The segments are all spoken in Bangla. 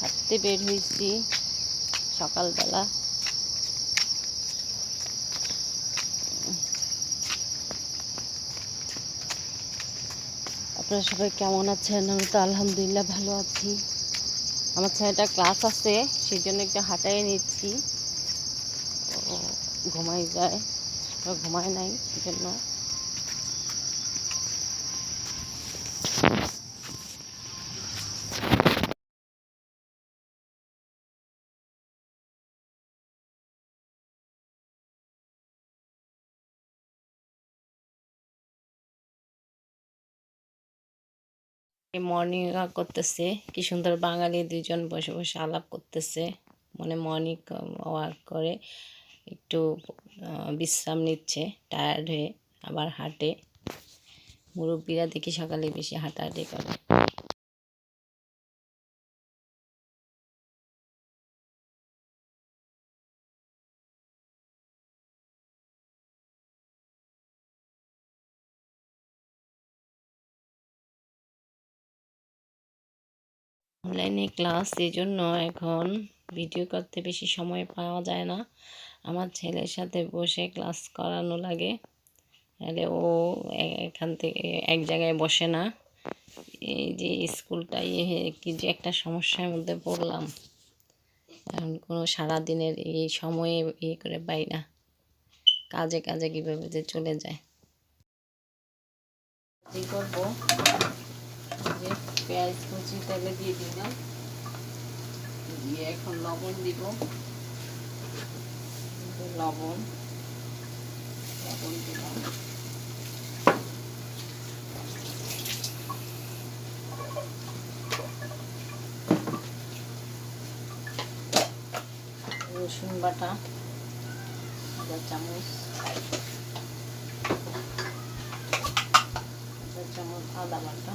হাঁটতে বের হয়েছি সকালবেলা। আপনারা সবাই কেমন আছেন? আমি তো আলহামদুলিল্লাহ ভালো আছি। আমার ছেলেটা ক্লাস আছে সেই জন্য একটু হাঁটাই নিচ্ছি। ও ঘুমাই যায় ঘুমায় নাই, সেজন্য মর্নিং ওয়াক করতেছে। কি সুন্দর বাঙালি দুজন বসে বসে আলাপ করতেছে। মানে মর্নিং ওয়াক করে একটু বিশ্রাম নিচ্ছে। টায়ার্ড হয়ে আবার হাঁটে। মুরব্বীরা দেখি সকালে বেশি হাঁটাহাঁটি করে। অনলাইনে ক্লাস এই জন্য এখন ভিডিও করতে বেশি সময় পাওয়া যায় না। আমার ছেলের সাথে বসে ক্লাস করানো লাগে। নাহলে ও এখান থেকে এক জায়গায় বসে না। এই যে স্কুলটা ইয়ে কি যে একটা সমস্যার মধ্যে পড়লাম। এখন কোনো সারাদিনের এই সময়ে ইয়ে করে পাই না। কাজে কাজে কীভাবে যে চলে যায়। করব? পেঁয়াজ কুচি তেলে দিয়ে দিলাম। দিয়ে এখন লবণ দিব। লবণ। লবণ দিলাম। রসুন বাটা, আদা চামচ। আদা চামচ আদা বাটা।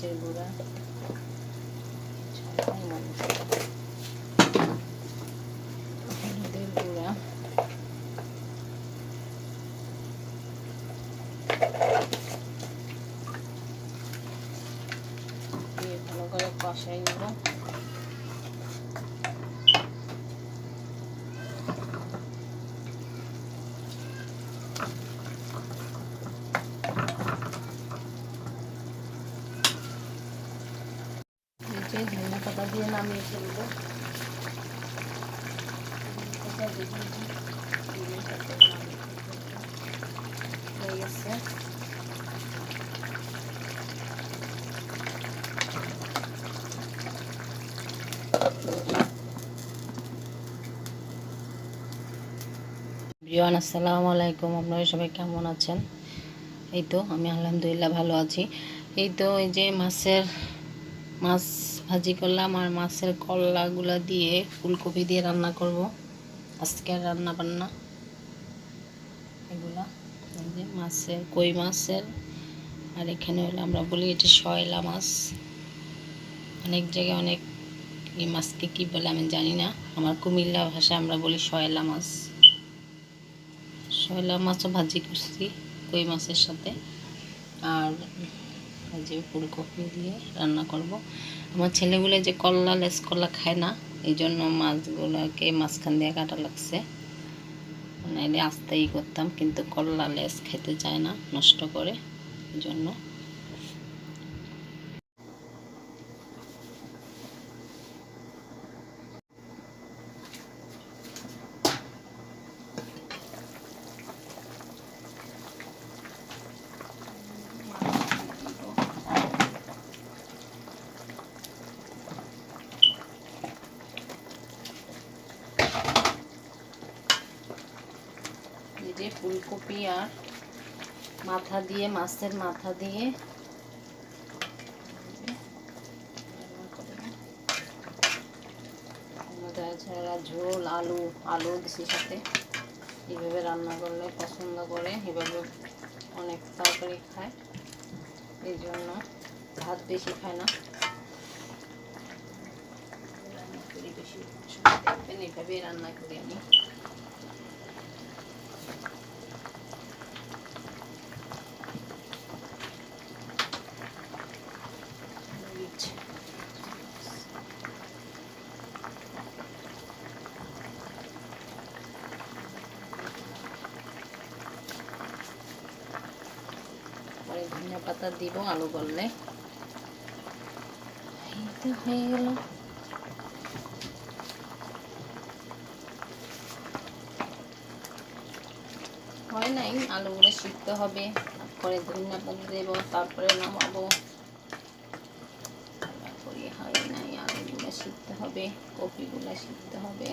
মরিচের গুঁড়া। হলুদের গুঁড়া দিয়ে ভালো করে কষাই নেব নিচে ধনিয়া পাতা দিয়ে নামিয়ে ফেলব। আসসালামু আলাইকুম। আপনারা সবাই কেমন আছেন? এই তো, আমি আলহামদুলিল্লাহ ভালো আছি। এই তো, এই যে মাছের, মাছ ভাজি করলাম আর মাছের কল্লাগুলো দিয়ে ফুলকপি দিয়ে রান্না করব। আজকের রান্না বান্না। এগুলা মাছের, কই মাছের, আর এখানে হলো আমরা বলি এটা শয়লা মাছ। অনেক জায়গায় অনেক এই মাছকে কী বলে আমি জানি না। আমার কুমিল্লা ভাষায় আমরা বলি শয়লা মাছ। শয়লা মাছও ভাজি করছি কই মাছের সাথে। আর যে ফুলকপি দিয়ে রান্না করব। আমার ছেলেগুলো যে কল্লা লেস কল্লা খায় না এই জন্য মাছগুলোকে মাঝখান দিয়ে কাটা লাগছে। নাইলে আস্তেই করতাম, কিন্তু কল্লা লেস খেতে চায় না, নষ্ট করে এই জন্য যে ফুলকপি আর মাথা দিয়ে, মাছের মাথা দিয়ে। ছাড়া ঝোল, আলু আলু দিছি সাথে। এইভাবে রান্না করলে, পছন্দ করে এভাবে অনেক তরকারি খায়। এই জন্য ভাত বেশি খায় না। এইভাবে রান্না করি আমি। ধনিয়া পাতা দিব আলু এই তো হয়ে গেল। হয় নাই, আলুগুলো সিদ্ধ হবে তারপরে ধনিয়া পাতা দেবো, তারপরে নামাবো। করি হয় নাই, আলুগুলো সিদ্ধ হবে, কপিগুলো সিদ্ধ হবে।